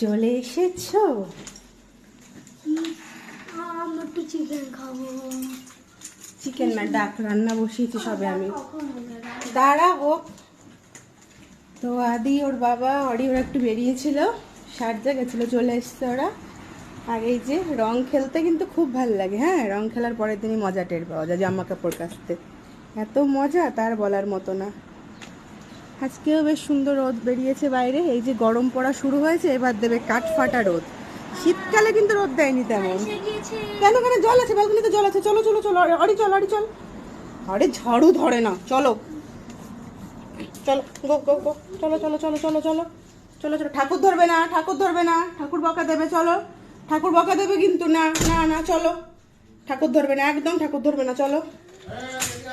চলে এসেছ? একটু চিকেন খাব। চিকেন না ডাক রান্না বসিয়েছি সবে আমি দাঁড়াবো তো আদি ওর বাবা অরি ওরা একটু বেরিয়েছিল। সারজা গেছিল চলে এসছে ওরা। আর এই যে রং খেলতে কিন্তু খুব ভালো লাগে হ্যাঁ? রং খেলার পরের দিনই মজা টের পাওয়া যায় জামা কাপড় কাচতে। এত মজা তার বলার মতো না। আজকেও বেশ সুন্দর রোদ বেরিয়েছে বাইরে। এই যে গরম পড়া শুরু হয়েছে, এবার দেবে কাঠ ফাটা রোদ। শীতকালে কিন্তু রোদ দেয়নি তেমন। কেন কেন? জল আছে ব্যালকনিতে জল আছে। চলো চলো চলো। অরি চল অরি চল। আরে ঝাড়ু ধরে না। চলো। চলো, গো গো গো। চলো চলো চলো চলো চলো। চলো চলো। ঠাকুর ধরবে না, ঠাকুর ধরবে না। ঠাকুর বকা দেবে, চলো। ঠাকুর বকা দেবে কিন্তু না না না, চলো। ঠাকুর ধরবে না, একদম ঠাকুর ধরবে না, চলো।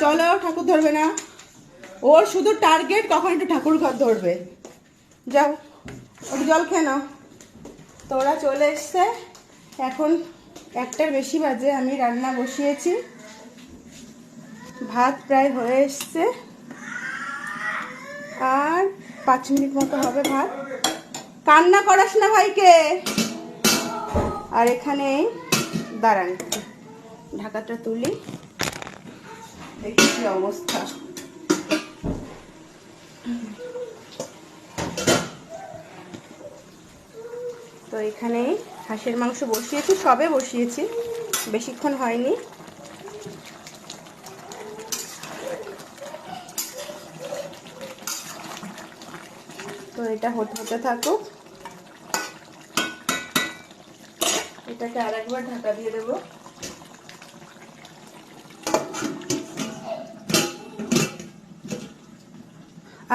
চলো, ঠাকুর ধরবে না। ওর শুধু টার্গেট কখন একটু ঠাকুর ঘর ধরবে। যাও ওর জল খেয়ে নাও। তো ওরা চলে এসছে। এখন একটার বেশি বাজে, আমি রান্না বসিয়েছি। ভাত প্রায় হয়ে এসছে। আর পাঁচ মিনিট মতো হবে ভাত। কান্না করাস না ভাইকে। আর এখানে দাঁড়ান ঢাকাটা তুলি। দেখি অবস্থা। তো এখানে হাঁসের মাংস বসিয়েছি, সবে বসিয়েছি, বেশিক্ষণ হয়নি। তো এটা হতে হতে থাকুক। এটাকে আরেকবার ঢাকা দিয়ে দেবো।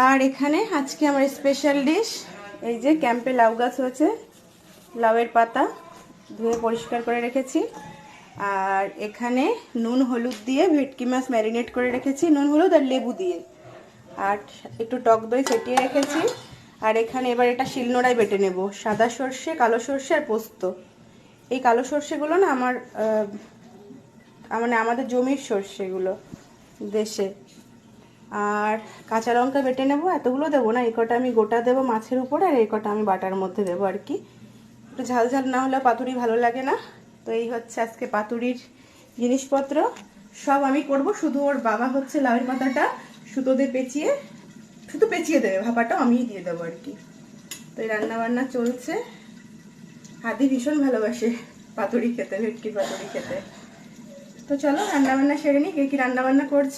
আর এখানে আজকে আমার স্পেশাল ডিশ এই যে ক্যাম্পে লাউ গাছ হয়েছে, লাউয়ের পাতা ধুয়ে পরিষ্কার করে রেখেছি। আর এখানে নুন হলুদ দিয়ে ভেটকি মাছ ম্যারিনেট করে রেখেছি, নুন হলুদ আর লেবু দিয়ে। আর একটু টক দই ফেটিয়ে রেখেছি। আর এখানে এবার এটা শিলনোড়ায় বেটে নেব, সাদা সর্ষে, কালো সর্ষে আর পোস্ত। এই কালো সর্ষেগুলো না আমার মানে আমাদের জমির সর্ষেগুলো দেশে। আর কাঁচা লঙ্কা বেটে নেব, এতগুলো দেবো না, এই কটা আমি গোটা দেবো মাছের উপরে আর এই কটা আমি বাটার মধ্যে দেবো আর কি। একটু ঝাল ঝাল না হলে পাতুরি ভালো লাগে না। তো এই হচ্ছে আজকে পাতুরির জিনিসপত্র। সব আমি করব, শুধু ওর বাবা হচ্ছে লাউয়ের পাতাটা সুতো দিয়ে পেঁচিয়ে শুধু পেঁচিয়ে দেবে, ভাপাটাও আমিই দিয়ে দেবো আর কি। তো এই রান্নাবান্না চলছে। হাদি ভীষণ ভালোবাসে পাতুরি খেতে ভেটকি পাতুরি খেতে। তো চলো, রান্নাবান্না সেরে নিই কে কি রান্নাবান্না করছ?